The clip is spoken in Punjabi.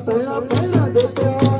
ਪਹਿਲਾਂ ਪਹਿਲਾਂ ਦੇ ਪਿਆਰ